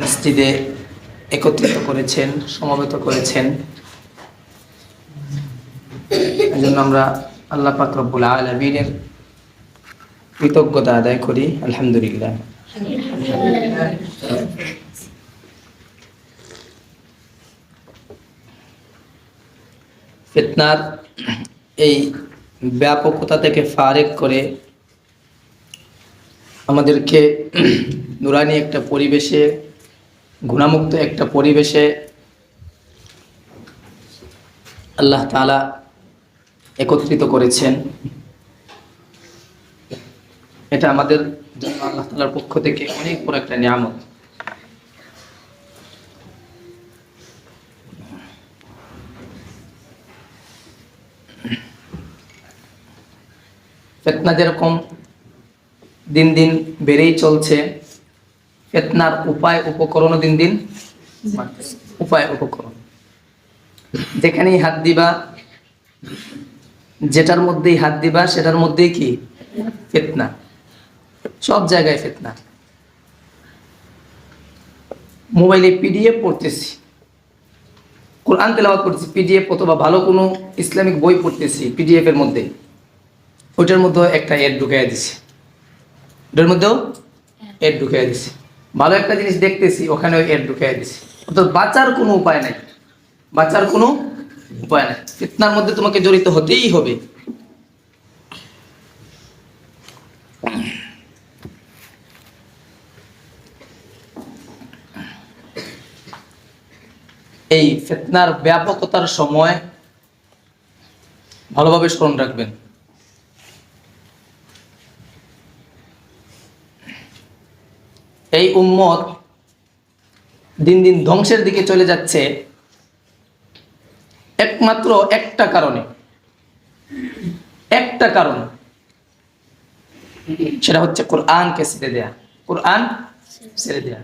মসজিদে একত্রিত করেছেন, সমবেত করেছেন। এই জন্য আমরা আল্লাহ পাক রব্বুল আলমিনের কৃতজ্ঞতা আদায় করি, আলহামদুলিল্লাহ। ফিতনার এই ব্যাপকতা থেকে ফারেক করে আমাদেরকে নুরানি একটা পরিবেশে, গুণামুক্ত একটা পরিবেশে আল্লাহ তালা একত্রিত করেছেন। এটা আমাদের জন্য আল্লাহ তালার পক্ষ থেকে অনেক বড় একটা নিয়ামত। ফেতনা যেরকম দিন দিন বেড়েই চলছে ফেতনার উপায় উপকরণও দিন দিন। উপায় উপকরণ। যেখানেই হাত দিবা, যেটার মধ্যেই হাত দিবা, সেটার মধ্যেই কি? ফেতনা। সব জায়গায় ফেতনা। মোবাইলে পিডিএফ পড়তেছি। কোরআন তেলাওয়াত করতেছি পিডিএফ অথবা ভালো কোনো ইসলামিক বই পড়তেছি পিডিএফ এর মধ্যে। ওইটার মধ্যে একটা এড ঢুকাই দিছে। ওটার মধ্যেও এড ঢুকাই দিছে। ভালো একটা জিনিস দেখতেছি, ওখানে ওই এড ঢুকাই দিছে। অর্থাৎ বাঁচার কোনো উপায় নাই। বাঁচার কোনো উপায় নাই। ফিতনার মধ্যে তোমাকে জড়িত হতেই হবে। এই ফিতনার ব্যাপকতার সময় ভালোভাবে স্মরণ রাখবেন। এই উম্মত দিন দিন ধ্বংসের দিকে চলে যাচ্ছে একমাত্র একটা কারণে। একটা কারণ। সেটা হচ্ছে কোরআনকে ছেড়ে দেয়া। কোরআন ছেড়ে দেয়া।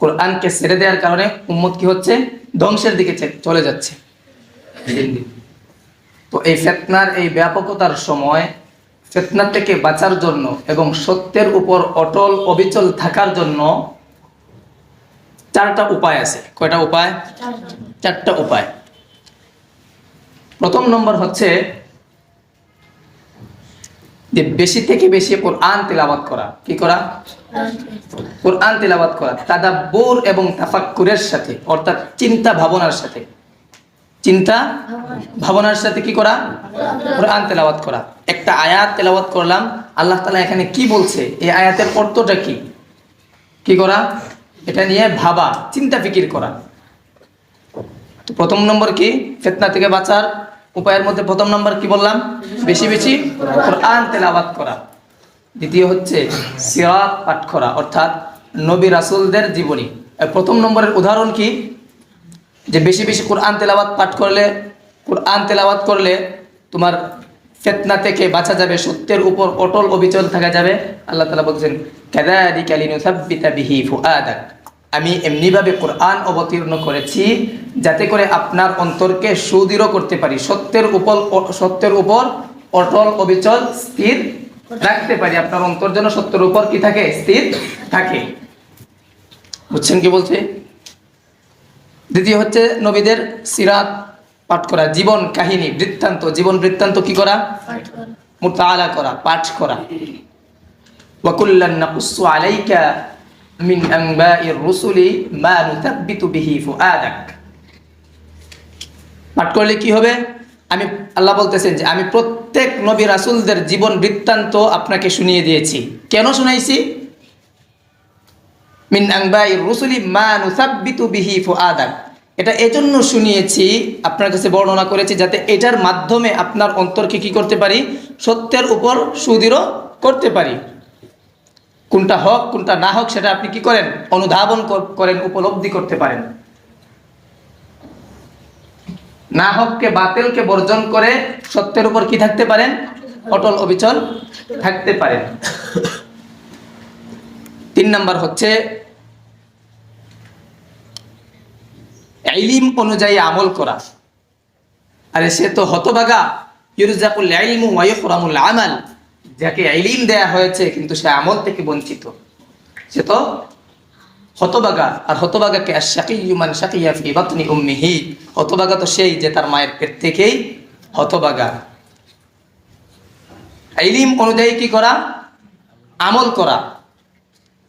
কোরআনকে ছেড়ে দেওয়ার কারণে উম্মত কি হচ্ছে? ধ্বংসের দিকে চলে যাচ্ছে। দিন দিন। তো এই ফেতনার এই ব্যাপকতার সময় ফেতনা থেকে বাঁচার জন্য এবং সত্যের উপর অটল অবিচল থাকার জন্য চারটা উপায় আছে। কয়টা উপায়? চারটা উপায়। প্রথম নম্বর হচ্ছে যে বেশি থেকে বেশি কোরআন তেলাওয়াত করা। কি করা? কোরআন তেলাওয়াত করা। তাদাব্বুর এবং তাফাক্কুরের সাথে, অর্থাৎ চিন্তা ভাবনার সাথে। চিন্তা, ভাবনার সাথে কি করা? কোরআন তেলাওয়াত করা। একটা আয়াত তেলাওয়াত করলাম, আল্লাহ তালা এখানে কি বলছে? এই আয়াতের অর্থটা কি? কি করা? এটা নিয়ে ভাবা, চিন্তা ফিকির করা। তো প্রথম নম্বর কি? ফেতনা থেকে বাঁচার উপায়ের মধ্যে প্রথম নম্বর কি বললাম? বেশি বেশি কোরআন তেলাওয়াত করা। দ্বিতীয় হচ্ছে সিরাত পাঠ করা, অর্থাৎ নবী রাসুলদের জীবনী। প্রথম নম্বরের উদাহরণ কি? যে বেশি বেশি কোরআন তেলাওয়াত পাঠ করলে, কোরআন তেলাওয়াত করলে তোমার ফেতনা থেকে বাঁচা যাবে, সত্যের উপর অটল অবিচল থাকা যাবে। আল্লাহ তালা বলছেন কাদালিকা লিনুসাব্বিতা বিহি ফুআদাক। আমি এমনিভাবে কোরআন অবতীর্ণ করেছি যাতে করে আপনার অন্তরকে সুদৃঢ় করতে পারি, সত্যের উপর সত্যের উপর অটল, অবিচল, স্থির রাখতে পারি। আপনার অন্তর যেন সত্যের উপর কি থাকে? স্থির থাকে। বুঝছেন কি বলছে? দ্বিতীয় হচ্ছে নবীদের সিরাত পাঠ করা জীবন কাহিনী বৃত্তান্ত। জীবন বৃত্তান্ত কি করা? মুতালা করা পাঠ করা। ওয়াকুল্লান নাকুসু আলাইকা মিন আনবাইর রুসুলি মা নুতাব্বিতু বিহি ফুআদাক। পাঠ করলে কি হবে? আমি আল্লাহ বলতেছেন যে আমি প্রত্যেক নবী রাসূলদের জীবন বৃত্তান্ত আপনাকে শুনিয়ে দিয়েছি। কেন শুনাইছি? মিন আংবাই রসুলি মা নুসাব্বিতু বিহি ফুআদাক এটা এজন্য শুনিয়েছি, আপনার কাছে বর্ণনা করেছি, যাতে এটার মাধ্যমে আপনার অন্তরকে কি করতে পারি? সত্যের উপর সুদৃঢ় করতে পারি। কোনটা হক, কোনটা না হক, সেটা আপনি কি করেন? অনুধাবন করেন, উপলব্ধি করতে পারেন। না হককে বাতিলকে বর্জন করে সত্যের উপর কি থাকতে পারেন? অটল অবিচল থাকতে পারেন। তিন নাম্বার হচ্ছে ইলিম অনুযায়ী আমল করা আরে সে তো হতবাগা ইউরজাকুল ইলমু ওয়া ইকরামুল আমাল যাকে ইলিম দেয়া হয়েছে কিন্তু সে আমল থেকে বঞ্চিত সে তো হতবাগা আর হতবাগাকে আর শাকিমান শাকিয়া ফি বাতনি উম্মিহি হতবাগা তো সেই যে তার মায়ের পেট থেকেই হতবাগা ইলিম অনুযায়ী কি করা আমল করা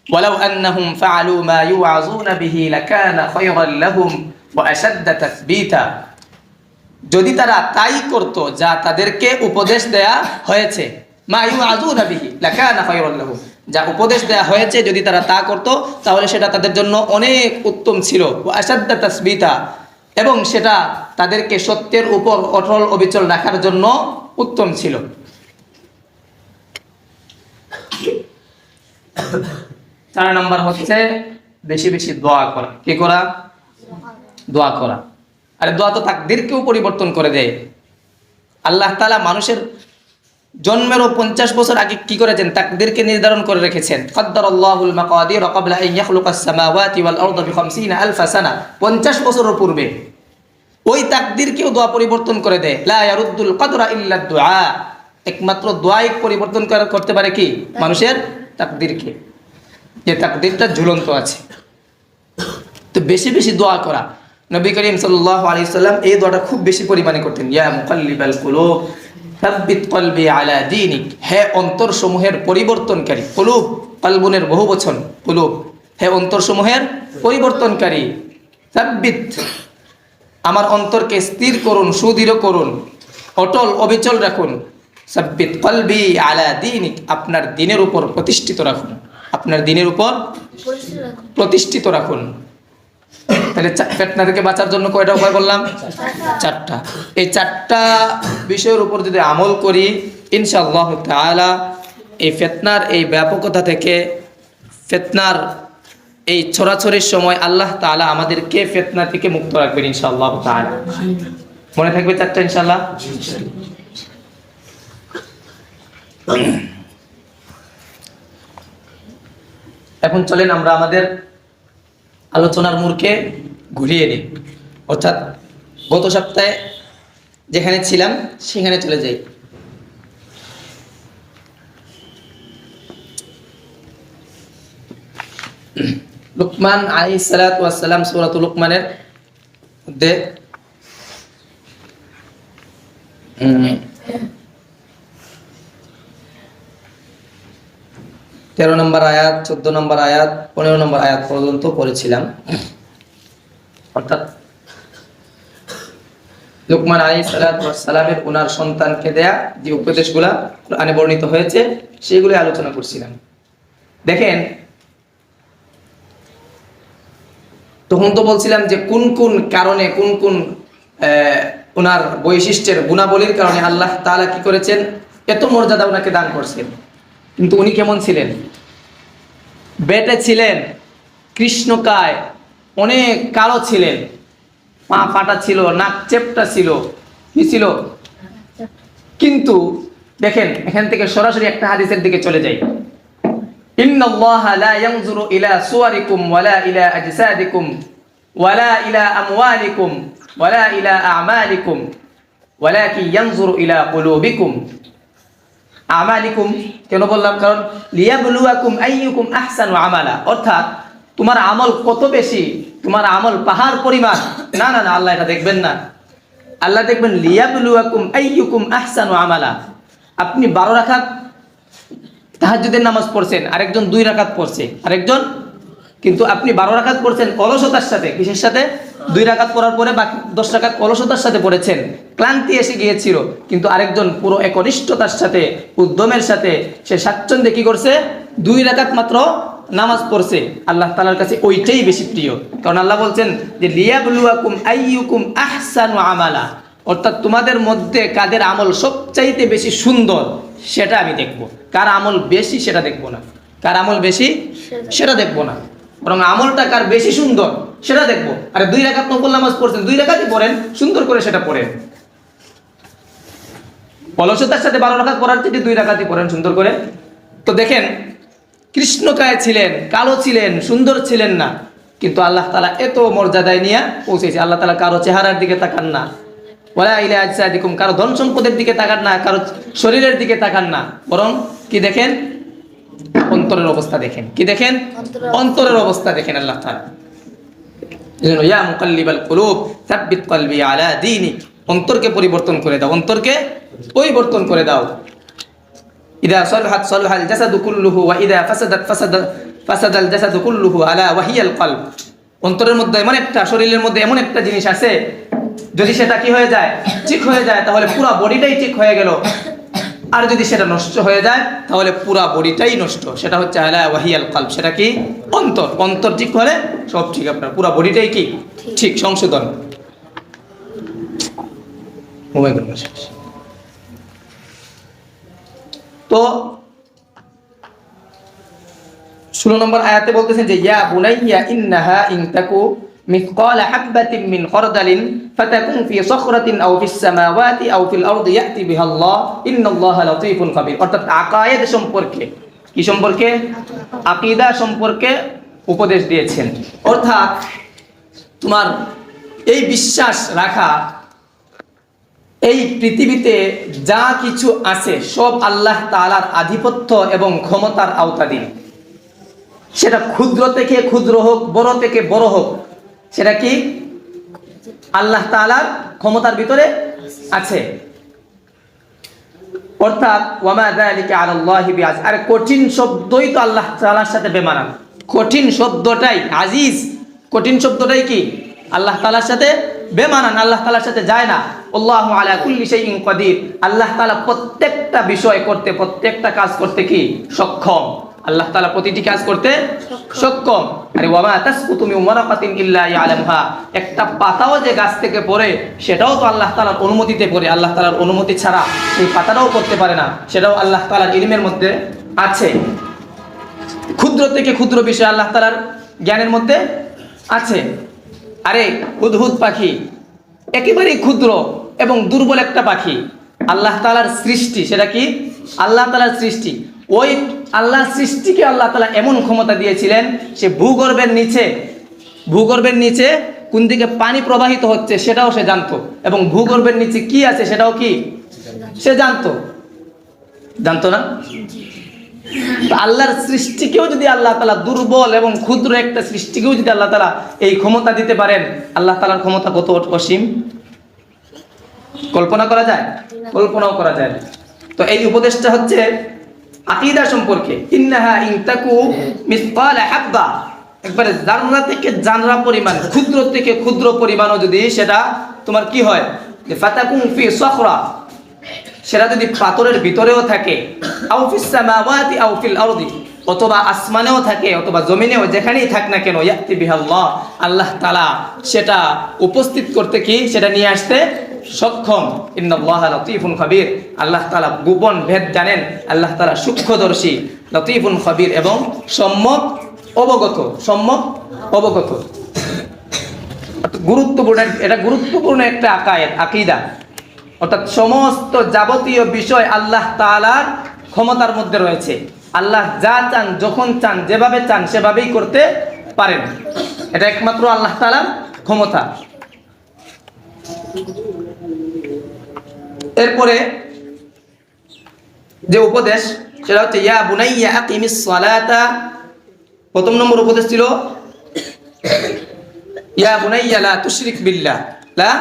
ولو أنهم فعلوا ما يوعظون به لكان خيرا لهم وأشد تثبيتا যদি তারা তাই করত যা তাদেরকে উপদেশ দেয়া হয়েছে যা উপদেশ দেয়া হয়েছে, যদি তারা তা করত, তাহলে সেটা তাদের জন্য অনেক উত্তম ছিল। ওয়া আশাদ্দা তাসবিতা এবং সেটা তাদেরকে সত্যের উপর অটল অবিচল রাখার জন্য উত্তম ছিল। চার নাম্বার হচ্ছে, বেশি বেশি দোয়া করা। কি করা? দোয়া করা। আরে দোয়া তো তাকদিরকেও পরিবর্তন করে দেয়। আল্লাহ তালা মানুষের জন্মেরও পঞ্চাশ বছর আগে কি করেছেন? তাকদিরকে নির্ধারণ করে রেখেছেন। কদ্দার আল্লাহুল মাকাদির ক্বাবলা আন ওয়াল আরদা বি 50 আলফা সানা। 50 বছরের পূর্বে ওই তাকদিরকেও দোয়া পরিবর্তন করে দেয়। একমাত্র দোয়াই পরিবর্তন করতে পারে কি? মানুষের তাকদিরকে। যে তাকদিরটা ঝুলন্ত আছে। তো বেশি বেশি দোয়া করা। নবী করিম সাল্লাল্লাহু আলাইহি সাল্লাম এই দোয়াটা খুব বেশি পরিমাণে করতেন। ইয়া মুকাল্লিবাল কুলুব সাব্বিত কলবি আলা দীনিক। হে অন্তর সমূহের পরিবর্তনকারী কুলুব কলবুনের বহু বচন কুলুব। হে অন্তর সমূহের পরিবর্তনকারী সাব্বিত। আমার অন্তরকে স্থির করুন সুদৃঢ় করুন অটল অবিচল রাখুন। সাব্বিত কলবি আলা দীনিক আপনার দিনের উপর প্রতিষ্ঠিত রাখুন। আপনার দিনের উপর প্রতিষ্ঠিত রাখুন। তাহলে ফেতনা থেকে বাঁচার জন্য কয়টা উপায় বললাম চারটা। এই চারটা বিষয়ের উপর যদি আমল করি, ইনশাআল্লাহ তাআলা এই ফেতনার এই ব্যাপকতা থেকে ফেতনার এই ছড়াছড়ির সময় আল্লাহ তাআলা আমাদেরকে ফেতনা থেকে মুক্ত রাখবেন, ইনশাআল্লাহ তাআলা। মনে থাকবে চারটা, ইনশাআল্লাহ? এখন চলেন আমরা আমাদের আলোচনার মূরকে ঘুরিয়ে নিই। অর্থাৎ গত সপ্তাহে যেখানে ছিলাম, সেখানে চলে যাই। লুকমান আলী সালাতাম সুরাত লুকমানের মধ্যে তেরো নম্বর আয়াত, চোদ্দ নম্বর আয়াত, পনেরো নম্বর আয়াত পর্যন্ত পড়েছিলাম। অর্থাৎ লুকমান আলী সালামের ওনার সন্তানকে দেয়া যে উপদেশগুলা কোরআনে বর্ণিত হয়েছে সেগুলো আলোচনা করছিলাম। দেখেন, তখন তো বলছিলাম যে কোন কোন কারণে, কোন কোন ওনার বৈশিষ্ট্যের গুণাবলীর কারণে আল্লাহ তাআলা কি করেছেন? এত মর্যাদা ওনাকে দান করছেন। কিন্তু উনি কেমন ছিলেন? বেটে ছিলেন, কৃষ্ণকায়, অনেক কালো ছিলেন। পা ফাটা ছিল, নাক চেপটা ছিল, কি ছিল? কিন্তু দেখেন, এখান থেকে সরাসরি একটা হাদিসের দিকে চলে যাই। ইন্না আল্লাহ লা ইয়ানজুরু ইলা সুওয়ারিকুম ওয়ালা ইলা আজসাদিকুম ওয়ালা ইলা আমওয়ালিকুম ওয়ালা ইলা আ'মালিকুম। ওয়ালাকিন ইয়ানজুরু ইলা কুলুবিকুম। আমালিকুম, কেন বললাম? কারণ লিয়াবলুয়াকুম আইয়ুকুম আহসানু আমালা। অর্থাৎ তোমার আমল কত বেশি? তোমার আমল পাহাড় পরিমাণ। না না না, আল্লাহ এটা দেখবেন না। আল্লাহ দেখবেন, লিয়াবলুয়াকুম আইয়ুকুম আহসানু আমালা। আপনি বারো রাখাত তাহাজুদের নামাজ পড়ছেন, আরেকজন দুই রাখাত পড়ছে। আরেকজন কিন্তু আপনি বারো রাকাত পড়ছেন অলসতার সাথে, কিসের সাথে? দুই রাকাত পড়ার পরে বাকি দশ রাকাত অলসতার সাথে পড়েছেন। ক্লান্তি এসে গিয়েছিল, কিন্তু আরেকজন পুরো একনিষ্ঠতার সাথে, উদ্যমের সাথে সে স্বাচ্ছন্দ্যে কি করছে? দুই রাকাত মাত্র নামাজ পড়ছে। আল্লাহ তালার কাছে ওইটাই বেশি প্রিয়। কারণ আল্লাহ বলছেন যে, লিয়াবলুয়াকুম আইয়ুকুম আহসানু আমালা। অর্থাৎ তোমাদের মধ্যে কাদের আমল সবচাইতে বেশি সুন্দর, সেটা আমি দেখব। কার আমল বেশি, সেটা দেখব না। কার আমল বেশি, সেটা দেখব না। বরং আমলটা কার বেশি সুন্দর, সেটা দেখব। আরে দুই রাকাত নকল নামাজ পড়ছেন, দুই রাকাতই পড়েন, সুন্দর করে সেটা পড়েন। অলসতার সাথে বারো রাকাত পড়ার থেকে দুই রাকাতই পড়েন সুন্দর করে। তো দেখেন, কৃষ্ণকায় ছিলেন, কালো ছিলেন, সুন্দর ছিলেন না, কিন্তু আল্লাহ তালা এত মর্যাদায় নিয়ে পৌঁছেছে। আল্লাহ তালা কারও চেহারার দিকে তাকান না। ওলা ইলা আজসাদিকুম, কারও ধন সম্পদের দিকে তাকান না, কারও শরীরের দিকে তাকান না। বরং কি দেখেন অন্তরের অবস্থা দেখেন। কি দেখেন? অন্তরের অবস্থা। দেখেন আল্লাহ তাআলা। এজন্য ইয়া মুকাল্লিবাল কুলুব সাব্বিত কলবি আলা দীনিক। অন্তরকে পরিবর্তন করে দাও অন্তরকে পরিবর্তন করে দাও। ইদা সলহাত সলহাল জাসাদু কুল্লুহু ওয়া ইদা ফাসাদাত ফাসাদা ফাসাদাল জাসাদু কুল্লুহু আলা ওয়াহিয়াল কলব। অন্তরের মধ্যে এমন একটা শরীরের মধ্যে এমন একটা জিনিস আছে যদি সেটা কি হয়ে যায়? ঠিক হয়ে যায় তাহলে পুরো বডিটাই ঠিক হয়ে গেল। আর যদি সেটা নষ্ট হয়ে যায় তাহলে পুরা বডিটাই নষ্ট। সেটা হচ্ছে আলা ওয়াহিয়াল কলব। সেটা কি? অন্তর। অন্তর ঠিক হলে সব ঠিক। আপনার পুরা বডিটাই কি? ঠিক। সংশোধন। তো ষোলো নম্বর আয়াতে বলতেছেন যে ইয়া বুনাইয়া ইন্নাহা ইন তাকু مثقال حبة من خردل فتكون في صخرة أو في السماوات أو في الأرض يأتي بها الله إن الله لطيف خبير অর্থাৎ আকায়েদ সম্পর্কে কি সম্পর্কে আকীদা সম্পর্কে উপদেশ দিয়েছেন অর্থাৎ তোমার এই বিশ্বাস রাখা এই পৃথিবীতে যা কিছু আছে সব আল্লাহ তাআলার আধিপত্য এবং ক্ষমতার আওতাধীন সেটা ক্ষুদ্র থেকে ক্ষুদ্র হোক বড় থেকে বড় হোক সেটা কি? আল্লাহ তাআলার ক্ষমতার ভিতরে আছে। অর্থাৎ আর কঠিন শব্দই তো আল্লাহ তাআলার সাথে বেমানান। কঠিন শব্দটাই, আজিজ, কঠিন শব্দটাই কি? আল্লাহ তাআলার সাথে বেমানান, আল্লাহ তাআলার সাথে যায় না। আল্লাহু আলা কুল্লি শাইইন কাদির। আল্লাহ তাআলা প্রত্যেকটা বিষয় করতে, প্রত্যেকটা কাজ করতে কি? সক্ষম। আল্লাহ তাআলা প্রতিটি কাজ করতে সক্ষম। আরে ওয়ামা তাসকুতু মিন ওয়ারাকাতিন ইল্লা ইয়ালামুহা। একটা পাতাও যে গাছ থেকে পড়ে, সেটাও তো আল্লাহ তালার অনুমতিতে পড়ে। আল্লাহ তালার অনুমতি ছাড়া সেই পাতাটাও করতে পারে না। সেটাও আল্লাহ তাআলার ইলমের মধ্যে আছে। ক্ষুদ্র থেকে ক্ষুদ্র বিষয় আল্লাহ তালার জ্ঞানের মধ্যে আছে। আরে হুদহুদ পাখি, একেবারেই ক্ষুদ্র এবং দুর্বল একটা পাখি। আল্লাহ তাআলার সৃষ্টি, সেটা কি? আল্লাহ তাআলার সৃষ্টি। ওই আল্লাহ সৃষ্টিকে আল্লাহ তালা এমন ক্ষমতা দিয়েছিলেন, সে ভূগর্ভের নিচে ভূগর্ভের নিচে কোন দিকে পানি প্রবাহিত হচ্ছে সেটাও সে জানতো। এবং ভূগর্ভের নিচে কি আছে সেটাও কি? সে জানতো। জানতো না? আল্লাহর সৃষ্টিকেও যদি আল্লাহ তালা দুর্বল এবং ক্ষুদ্র একটা সৃষ্টিকেও যদি আল্লাহ তালা এই ক্ষমতা দিতে পারেন, আল্লাহ তালার ক্ষমতা কত অসীম? কল্পনা করা যায়? কল্পনাও করা যায় তো এই উপদেশটা হচ্ছে আকিদা সম্পর্কে। ইন্নাহা ইনতাকু মিসকালা হাব্বা। একবারে জানরা থেকে জানরা পরিমাণ, ক্ষুদ্র থেকে ক্ষুদ্র পরিমাণও যদি সেটা, তোমার কি হয়? যে ফাতাকুম ফি সখরা। সেটা যদি পাথরের ভিতরেও থাকে, আও ফিস সামাওয়াতি আও ফিল আরদি। অথবা আসমানেও থাকে, অথবা জমিনেও, যেখানেই থাক না কেন, ইয়াতি বিহাল্লাহ। আল্লাহ তালা সেটা উপস্থিত করতে কি? সেটা নিয়ে আসতে সক্ষম। ইন্নাল্লাহ লতিফুন খবির। আল্লাহ তালা গোপন ভেদ জানেন। আল্লাহ তালা সূক্ষ্মদর্শী, লতিফুন খবির এবং সম্যক অবগত সম্যক অবগত। গুরুত্বপূর্ণ, এটা গুরুত্বপূর্ণ একটা আকায়েত আকিদা। অর্থাৎ সমস্ত যাবতীয় বিষয় আল্লাহ তালার ক্ষমতার মধ্যে রয়েছে। আল্লাহ যা চান, যখন চান, যেভাবে চান, সেভাবেই করতে পারেন। এটা একমাত্র আল্লাহ তাআলার ক্ষমতা। এরপরে যে উপদেশ, সেটা হচ্ছে, ইয়া বুনাইয়া আকিমিস সালাতা প্রথম নম্বর উপদেশ ছিল, ইয়া বুনাইয়া লা তুশরিক বিল্লাহ লা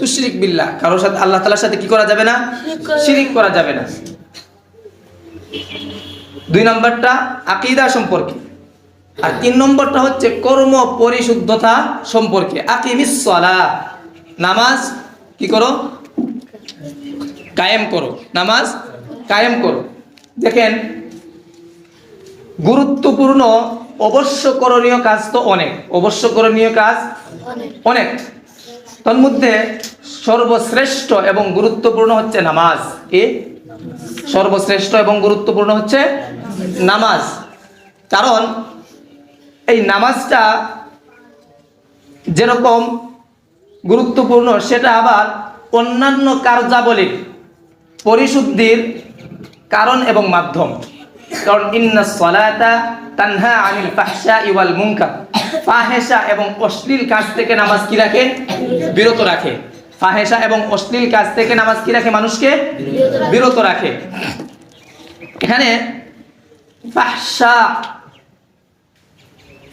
তুশরিক বিল্লাহ। কারোর সাথে, আল্লাহ তাআলার সাথে কি করা যাবে না? শিরিক করা যাবে না। দুই নম্বরটা আকীদা সম্পর্কে, আর তিন নম্বরটা হচ্ছে কর্ম পরিশুদ্ধতা সম্পর্কে। আকিমিস সালাহ নামাজ কি করো? কায়েম করো। নামাজ কায়েম করো। দেখেন গুরুত্বপূর্ণ অবশ্য করণীয় কাজ তো অনেক। অবশ্য করণীয় কাজ অনেক। অনেক। তন্মধ্যে সর্বশ্রেষ্ঠ এবং গুরুত্বপূর্ণ হচ্ছে নামাজ। কি? সর্বশ্রেষ্ঠ এবং গুরুত্বপূর্ণ হচ্ছে নামাজ। কারণ এই নামাজটা যেরকম গুরুত্বপূর্ণ, সেটা আবার অন্যান্য কার্যাবলীর পরিশুদ্ধির কারণ এবং মাধ্যম। কারণ ইন্না সলাতা তানহা আনিল ফাহশা ইওয়াল মুনকার। ফাহেসা এবং অশ্লীল কাজ থেকে নামাজ কি রাখে? বিরত রাখে। ফাহেসা এবং অশ্লীল কাজ থেকে নামাজ কি রাখে মানুষকে? বিরত রাখে। এখানে ফাহসা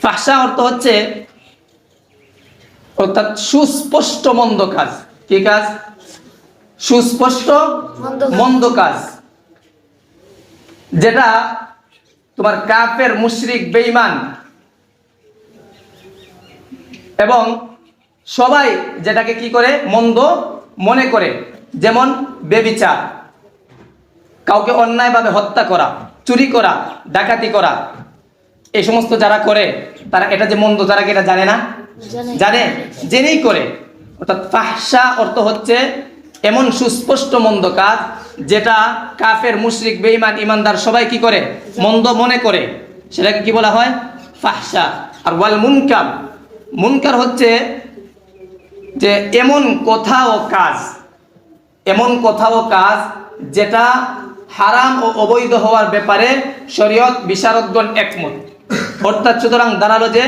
ফাহসা অর্থ হচ্ছে অর্থাৎ সুস্পষ্ট মন্দ কাজ। কি কাজ? সুস্পষ্ট মন্দ কাজ। যেটা তোমার কাফের মুশরিক বেঈমান এবং সবাই যেটাকে কি করে? মন্দ মনে করে। যেমন বেবিচার। কাউকে অন্যায়ভাবে হত্যা করা চুরি করা ডাকাতি করা। এই সমস্ত যারা করে তারা এটা যে মন্দ তারা কি এটা জানে না? জানে। জানে জেনেই করে। অর্থাৎ ফাহসা অর্থ হচ্ছে এমন সুস্পষ্ট মন্দ কাজ যেটা কাফের, মুশরিক, বেঈমান ইমানদার সবাই কি করে? মন্দ মনে করে। সেটাকে কি বলা হয়? ফাহসা আর ওয়াল মুনকার। মুনকার হচ্ছে যে এমন কথা ও কাজ, এমন কথা ও কাজ যেটা হারাম ও অবৈধ হওয়ার ব্যাপারে শরীয়ত, বিশারদগণ একমত। অর্থাৎ সুতরাং দাঁড়াল যে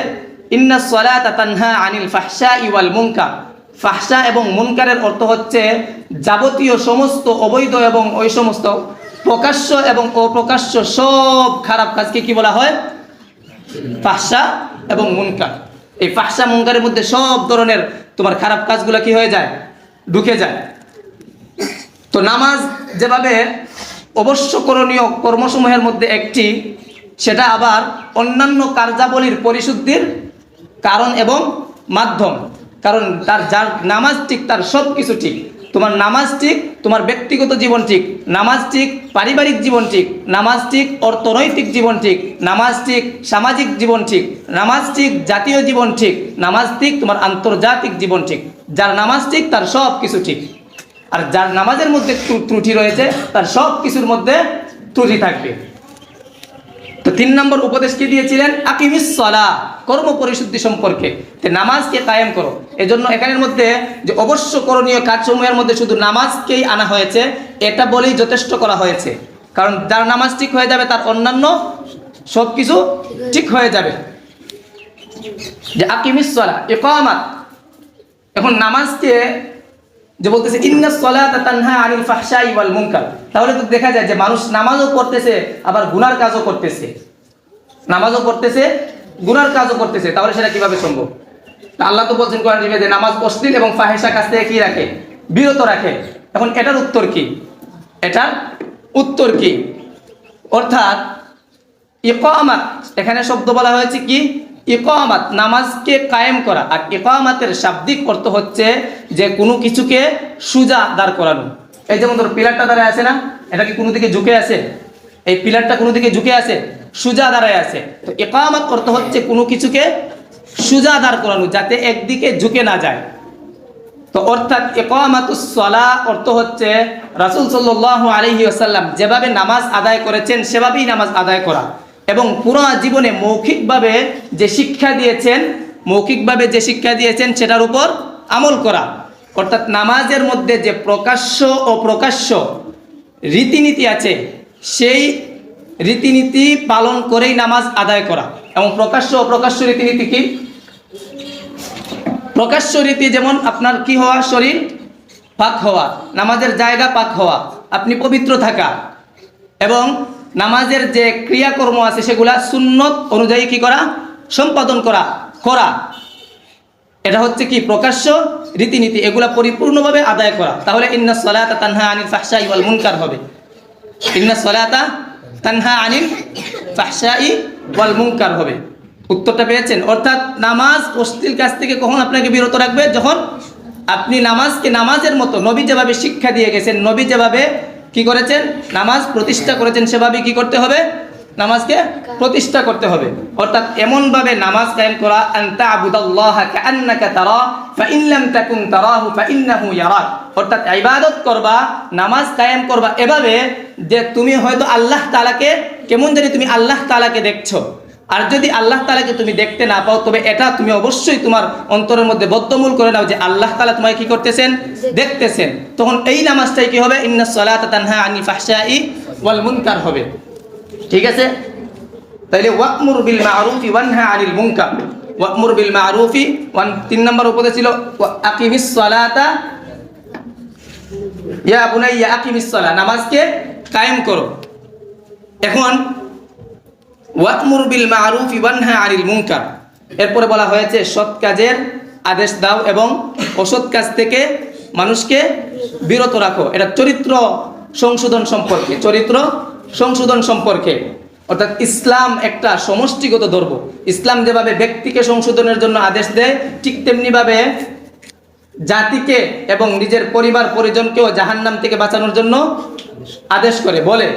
ইন্না সলাতা তানহা আনিল ফাহশা ইওয়াল মুনকার। ফাহশা এবং মুনকারের অর্থ হচ্ছে যাবতীয় সমস্ত অবৈধ এবং ওই সমস্ত প্রকাশ্য এবং অপ্রকাশ্য সব খারাপ কাজকে কি বলা হয়? ফাহসা এবং মুনকার। এই ফাহসা মুনকারের মধ্যে সব ধরনের তোমার খারাপ কাজগুলো কি হয়ে যায়? ঢুকে যায়। তো নামাজ যেভাবে অবশ্য করণীয় কর্মসমূহের মধ্যে একটি, সেটা আবার অন্যান্য কার্যাবলীর পরিশুদ্ধির কারণ এবং মাধ্যম। কারণ তার যার নামাজ ঠিক, তার সব কিছু ঠিক। তোমার নামাজ ঠিক, তোমার ব্যক্তিগত জীবন ঠিক। নামাজ ঠিক, পারিবারিক জীবন ঠিক। নামাজ ঠিক, অর্থনৈতিক জীবন ঠিক। নামাজ ঠিক, সামাজিক জীবন ঠিক। নামাজ ঠিক, জাতীয় জীবন ঠিক। নামাজ ঠিক, তোমার আন্তর্জাতিক জীবন ঠিক। যার নামাজ ঠিক, তার সব কিছু ঠিক। আর যার নামাজের মধ্যে ত্রুটি রয়েছে, তার সব কিছুর মধ্যে ত্রুটি থাকবে। তো তিন নম্বর উপদেশ কি দিয়েছিলেন? আকিমিস সলা কর্ম পরিশুদ্ধি সম্পর্কে নামাজকে কায়েম করো। এজন্য এখানের মধ্যে যে অবশ্য করণীয় কাজসমূহের মধ্যে শুধু নামাজকেই আনা হয়েছে, এটা বলেই যথেষ্ট করা হয়েছে। কারণ যার নামাজ ঠিক হয়ে যাবে, তার অন্যান্য সব কিছু ঠিক হয়ে যাবে। যে আকিমিস এ এখন নামাজকে যে বলতেছে, ইন্না সলাতা তানহা আনিল ফাহশাই ওয়াল মুনকার। তাহলে তো দেখা যায় যে মানুষ নামাজও করতেছে আবার গুনার কাজও করতেছে। নামাজও পড়তেছে, গুনার কাজও করতেছে। তাহলে সেটা কীভাবে সম্ভব? আল্লাহ তো বলছেন কোরআন যে নামাজ অশ্লীল এবং ফাহেসা কাছ থেকে কি রাখে? বিরত রাখে। এখন এটার উত্তর কি? এটার উত্তর কি? অর্থাৎ ইকামাত, এখানে শব্দ বলা হয়েছে কি? ইকামাত, নামাজকে কায়েম করা আর ইকামাতের শাব্দিক অর্থ হচ্ছে যে কোনো কিছুকে সুজা দাঁড় করানো। এই যেমন ধরো পিলারটা দাঁড়ায় আছে না, এটা কি কোনো দিকে ঝুঁকে আছে? এই পিলারটা কোনো দিকে ঝুঁকে আছে? সুজা দাঁড়ায় আছে। তো ইকামাত অর্থ হচ্ছে কোনো কিছুকে সুজা দাঁড় করানো যাতে একদিকে ঝুঁকে না যায়। তো অর্থাৎ ইকামাতুস সলা অর্থ হচ্ছে রাসূল সাল্লাল্লাহু আলাইহি ওয়াসাল্লাম যেভাবে নামাজ আদায় করেছেন, সেভাবেই নামাজ আদায় করা। এবং পুরো জীবনে মৌখিকভাবে যে শিক্ষা দিয়েছেন, মৌখিকভাবে যে শিক্ষা দিয়েছেন সেটার উপর আমল করা। অর্থাৎ নামাজের মধ্যে যে প্রকাশ্য ও প্রকাশ্য রীতিনীতি আছে, সেই রীতিনীতি পালন করেই নামাজ আদায় করা। এবং প্রকাশ্য ও প্রকাশ্য রীতিনীতি কি? প্রকাশ্য রীতি যেমন আপনার কি হওয়া? শরীর পাক হওয়া, নামাজের জায়গা পাক হওয়া, আপনি পবিত্র থাকা এবং নামাজের যে ক্রিয়াকর্ম আছে সেগুলা সুন্নত অনুযায়ী কি করা? সম্পাদন করা করা। এটা হচ্ছে কি? প্রকাশ্য রীতিনীতি, এগুলা পরিপূর্ণভাবে আদায় করা। তাহলে ইন্না সলাতা তানহা আনিল ফাহশাই ওয়াল মুনকার হবে। ইন্না সলাতা তানহা আনিল ফাহশাই ওয়াল মুনকার হবে। উত্তরটা পেয়েছেন? অর্থাৎ নামাজ অশ্লীল কাজ থেকে কখন আপনাকে বিরত রাখবে? যখন আপনি নামাজকে নামাজের মতো নবী যেভাবে শিক্ষা দিয়ে গেছেন, নবী যেভাবে কি করেছেন? নামাজ প্রতিষ্ঠা করেছেন সেভাবে কি করতে হবে? নামাজকে প্রতিষ্ঠা করতে হবে। অর্থাৎ এমনভাবে নামাজ কায়েম করা আনতা আবুদাল্লাহ কাআন্নাকা তারা ফাইল্লাম লাম তাকুন তারাহু ফাইন্নাহু ইয়ারাক। অর্থাৎ ইবাদত করবা, নামাজ কায়েম করবা এভাবে যে তুমি হয়তো আল্লাহ তাআলাকে, কেমন জানি তুমি আল্লাহ তাআলাকে দেখছ। আর যদি আল্লাহ তালাকে তুমি দেখতে না পাও, তবে এটা তুমি অবশ্যই তোমার অন্তরের মধ্যে বদ্ধমূল করে নাও যে আল্লাহ তালা তোমায় কি করতেছেন? দেখতেছেন। তখন এই নামাজটাই কি হবে? ইন্না মুনকার হবে। ঠিক আছে? তাইলে ওয়াকমুর বিল মারুফি ওয়ানহা আনিল মুনকার। ওয়াকমুর বিল মারুফি ওয়ান তিন নম্বর উপদে ছিল আকিমিস সালাতা। ইয়া বুনাইয়া আকিমিস সালা। নামাজকে কায়েম করো। এখন ওয়াকমুর বিল মারুফ ওয়ানহা আনিল মুনকার। এরপরে বলা হয়েছে, সৎ কাজের আদেশ দাও এবং অসৎ কাজ থেকে মানুষকে বিরত রাখো। এটা চরিত্র সংশোধন সম্পর্কে, চরিত্র সংশোধন সম্পর্কে। অর্থাৎ ইসলাম একটা সমষ্টিগত ধর্ম। ইসলাম যেভাবে ব্যক্তিকে সংশোধনের জন্য আদেশ দেয়, ঠিক তেমনিভাবে জাতিকে এবং নিজের পরিবার পরিজনকেও জাহান্নাম থেকে বাঁচানোর জন্য আদেশ করে, বলে।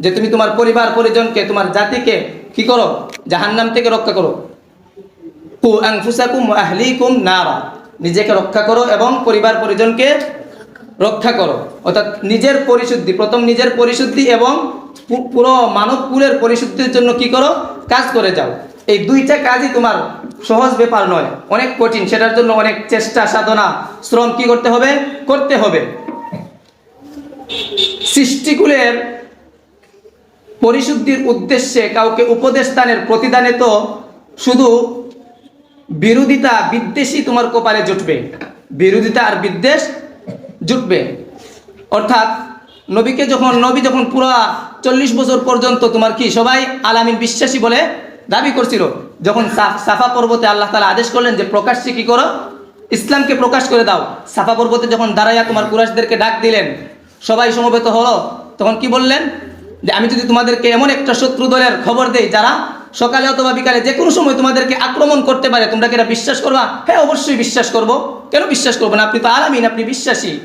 যে তুমি তোমার পরিবার, পরিজনকে, তোমার জাতিকে কি করো? জাহান্নাম থেকে রক্ষা করো। কু নারা। নিজেকে রক্ষা করো এবং পরিবার, পরিজনকে রক্ষা করো। অর্থাৎ নিজের পরিশুদ্ধি, প্রথম নিজের পরিশুদ্ধি এবং পুরো মানব কুলের পরিশুদ্ধির জন্য কি করো? কাজ করে যাও। এই দুইটা কাজই তোমার সহজ ব্যাপার নয়। অনেক কঠিন, সেটার জন্য অনেক চেষ্টা, সাধনা, শ্রম কি করতে হবে? করতে হবে। সৃষ্টিকুলের পরিশুদ্ধির উদ্দেশ্যে কাউকে উপদেশ দানের প্রতিদানে তো শুধু বিরোধিতা, বিদ্বেষই তোমার কপালে জুটবে। বিরোধিতা আর বিদ্বেষ জুটবে। অর্থাৎ নবীকে যখন, নবী যখন পুরা চল্লিশ বছর পর্যন্ত তোমার কি সবাই আলামিন বিশ্বাসী বলে দাবি করছিল, যখন সাফ- সাফা পর্বতে আল্লাহ তালা আদেশ করলেন যে, প্রকাশ্যে কি করো? ইসলামকে প্রকাশ করে দাও। সাফা পর্বতে যখন দাঁড়াইয়া তোমার কুরাশদেরকে ডাক দিলেন, সবাই সমবেত হলো, তখন কি বললেন? যে আমি যদি তোমাদেরকে এমন একটা শত্রু দলের খবর দেই যারা সকালে অথবা বিকালে যে কোনো সময় তোমাদেরকে আক্রমণ করতে পারে, তোমরা কি এটা বিশ্বাস করবা? হ্যাঁ অবশ্যই বিশ্বাস করব। কেন বিশ্বাস করব না? আপনি তো আলামিন, আপনি বিশ্বাসী।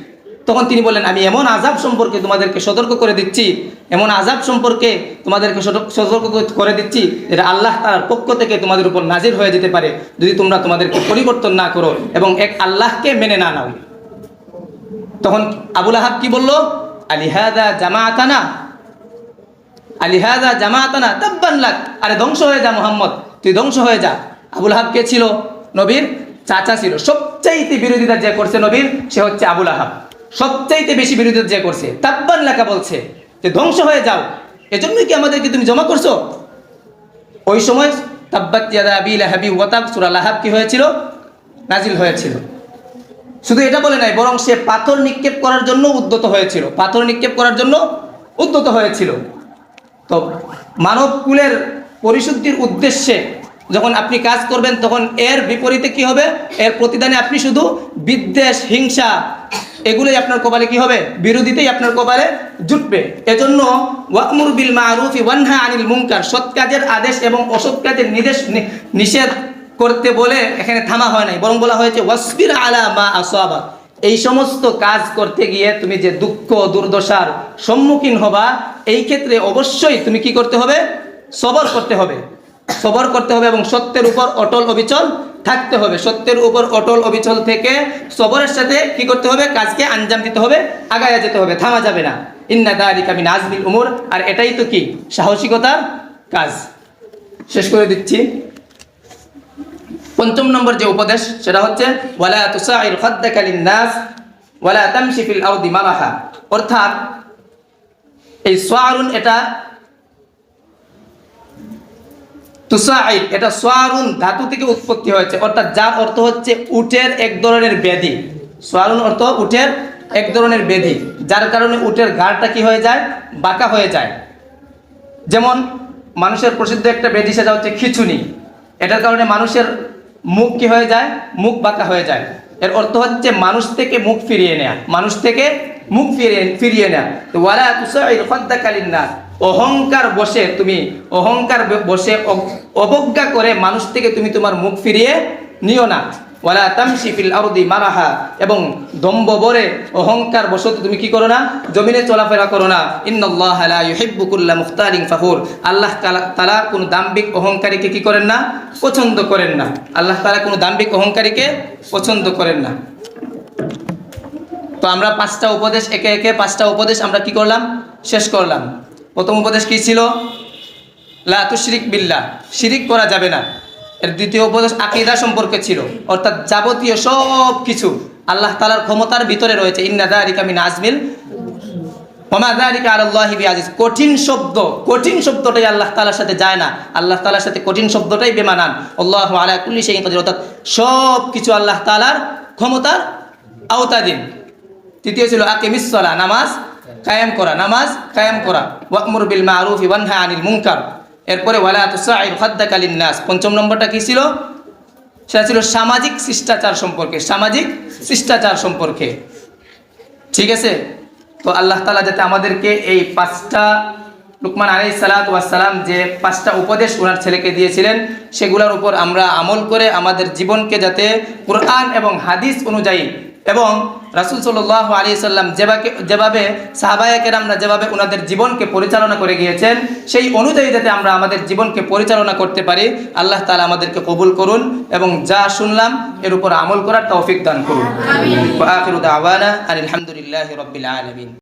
তখন তিনি বলেন আমি এমন আজাব সম্পর্কে তোমাদেরকে সতর্ক করে দিচ্ছি, এমন আজাব সম্পর্কে তোমাদেরকে সতর্ক- করে দিচ্ছি যেটা আল্লাহ তার পক্ষ থেকে তোমাদের উপর নাজির হয়ে যেতে পারে, যদি তোমরা তোমাদেরকে পরিবর্তন না করো এবং এক আল্লাহকে মেনে না নাও। তখন আবুল আহাব কি বলল আলিহাদা জামাতানা আলিহাদা জামাতানা তাব্বান লাক। আরে ধ্বংস হয়ে যা মোহাম্মদ, তুই ধ্বংস হয়ে যা। আবুল আহাব কে ছিল? নবীর চাচা ছিল। সবচাইতে বিরোধিতা যে করছে নবীর, সে হচ্ছে আবুল আহাব। সবচাইতে বেশি বিরোধিতা যে করছে, তাব্বান লাকা বলছে যে, ধ্বংস হয়ে যাও। এজন্যই কি আমাদেরকে তুমি জমা করছ? ওই সময় তাব্বাত ইয়াদা আবি লাহাবি ওয়াতাব সূরা লাহাব কি হয়েছিল? নাজিল হয়েছিল। শুধু এটা বলে নাই, বরং সে পাথর নিক্ষেপ করার জন্য উদ্যত হয়েছিল। পাথর নিক্ষেপ করার জন্য উদ্যত হয়েছিল। তো মানব কুলের পরিশুদ্ধির উদ্দেশ্যে যখন আপনি কাজ করবেন, তখন এর বিপরীতে কি হবে? এর প্রতিদানে আপনি শুধু বিদ্বেষ, হিংসা এগুলোই আপনার কপালে কি হবে? বিরোধীতেই আপনার কপালে জুটবে। এজন্য ওয়াকমুর বিল মারুফি ওয়ানহা আনিল মুনকার, সৎ কাজের আদেশ এবং অসৎ কাজের নির্দেশ নিষেধ করতে বলে এখানে থামা হয় নাই। বরং বলা হয়েছে, ওয়াসবির আলা মা আসাবা এই সমস্ত কাজ করতে গিয়ে তুমি যে দুঃখ, দুর্দশার সম্মুখীন হবা, এই ক্ষেত্রে অবশ্যই তুমি কি করতে হবে? সবর করতে হবে। সবর করতে হবে এবং সত্যের উপর অটল অবিচল থাকতে হবে। সত্যের উপর অটল অবিচল থেকে সবরের সাথে কি করতে হবে? কাজকে আঞ্জাম দিতে হবে, আগায় যেতে হবে, থামা যাবে না। ইন্না দালিকা মিন আজমিল উমর। আর এটাই তো কি? সাহসিকতার কাজ। শেষ করে দিচ্ছি। পঞ্চম নম্বর যে উপদেশ, সেটা হচ্ছে, ওয়ালা তুসাইর খাদ্দাকা লিন্নাস, ওয়ালা তামশি ফিল আরদি মারাহা। অর্থাৎ, এই সোয়ারুন এটা তুসাইর এটা সোয়ারুন ধাতু থেকে উৎপত্তি হয়েছে। অর্থাৎ যার অর্থ হচ্ছে উটের এক ধরনের ব্যাধি সোয়ারুন অর্থ উটের এক ধরনের ব্যাধি যার কারণে উটের ঘাড়টা কি হয়ে যায়? বাঁকা হয়ে যায়। যেমন, মানুষের প্রসিদ্ধ একটা ব্যাধি সেটা হচ্ছে খিচুনি। এটার কারণে মানুষের মুখ কি হয়ে যায়? মুখ বাঁকা হয়ে যায়। এর অর্থ হচ্ছে মানুষ থেকে মুখ ফিরিয়ে নেয়া। মানুষ থেকে মুখ ফিরিয়ে ফিরিয়ে নেয়া। তো ওয়ালা ফাদ্দাকালিন না অহংকার বসে তুমি অহংকার বসে অবজ্ঞা করে মানুষ থেকে তুমি তোমার মুখ ফিরিয়ে নিও না। ওয়ালা তামশি ফিল আরদি মারাহা, এবং দম্ব বরে অহংকার বশত তুমি কি করো না? জমিনে চলাফেরা করো না। ইন্নাল্লাহ লা ইউহিব্বু কুল্লা মুখতারিন ফাখুর। আল্লাহ তাআলা কোনো দাম্ভিক অহংকারীকে কি করেন না? পছন্দ করেন না। আল্লাহ তাআলা কোনো দাম্ভিক অহংকারীকে পছন্দ করেন না। তো আমরা পাঁচটা উপদেশ, একে একে পাঁচটা উপদেশ আমরা কি করলাম? শেষ করলাম। প্রথম উপদেশ কি ছিল? লা তুশরিক বিল্লাহ, শিরিক করা যাবে না। এর দ্বিতীয় উপদেশ আকিদা সম্পর্কে ছিল। অর্থাৎ যাবতীয় সব কিছু আল্লাহ তালার ক্ষমতার ভিতরে রয়েছে। ইন্না দারিকা মিন আজমিল। কঠিন শব্দ, কঠিন শব্দটাই আল্লাহ তাআলার সাথে যায় না। আল্লাহ তাআলার সাথে কঠিন শব্দটাই বেমানান। আল্লাহু আলা কুল্লি শাইইন অর্থাৎ সব কিছু আল্লাহ তাআলার ক্ষমতার আওতাধীন। তৃতীয় ছিল আকিমিসসালা নামাজ কায়েম করা, নামাজ কায়েম করা। ওয়াকমুর বিল মারুফ ওয়ানহা আনিল মুনকার। এরপরে খাদ্দাকালীন নাস পঞ্চম নম্বরটা কি ছিল? সেটা ছিল সামাজিক শিষ্টাচার সম্পর্কে, সামাজিক শিষ্টাচার সম্পর্কে। ঠিক আছে? তো আল্লাহ তালা যাতে আমাদেরকে এই পাঁচটা লুকমান আলী সালাম যে পাঁচটা উপদেশ ওনার ছেলেকে দিয়েছিলেন, সেগুলোর উপর আমরা আমল করে আমাদের জীবনকে যাতে কোরআন এবং হাদিস অনুযায়ী এবং রাসুল সাল্লাহ আলী সাল্লাম যেভাবে যেভাবে সাহাবায়কেরামরা যেভাবে ওনাদের জীবনকে পরিচালনা করে গিয়েছেন সেই অনুযায়ী যাতে আমরা আমাদের জীবনকে পরিচালনা করতে পারি আল্লাহ তালা আমাদেরকে কবুল করুন এবং যা শুনলাম এর উপর আমল করার তৌফিক দান করুন। আখিরুদ আওয়ানা আলহামদুলিল্লাহ রবিল আলমিন।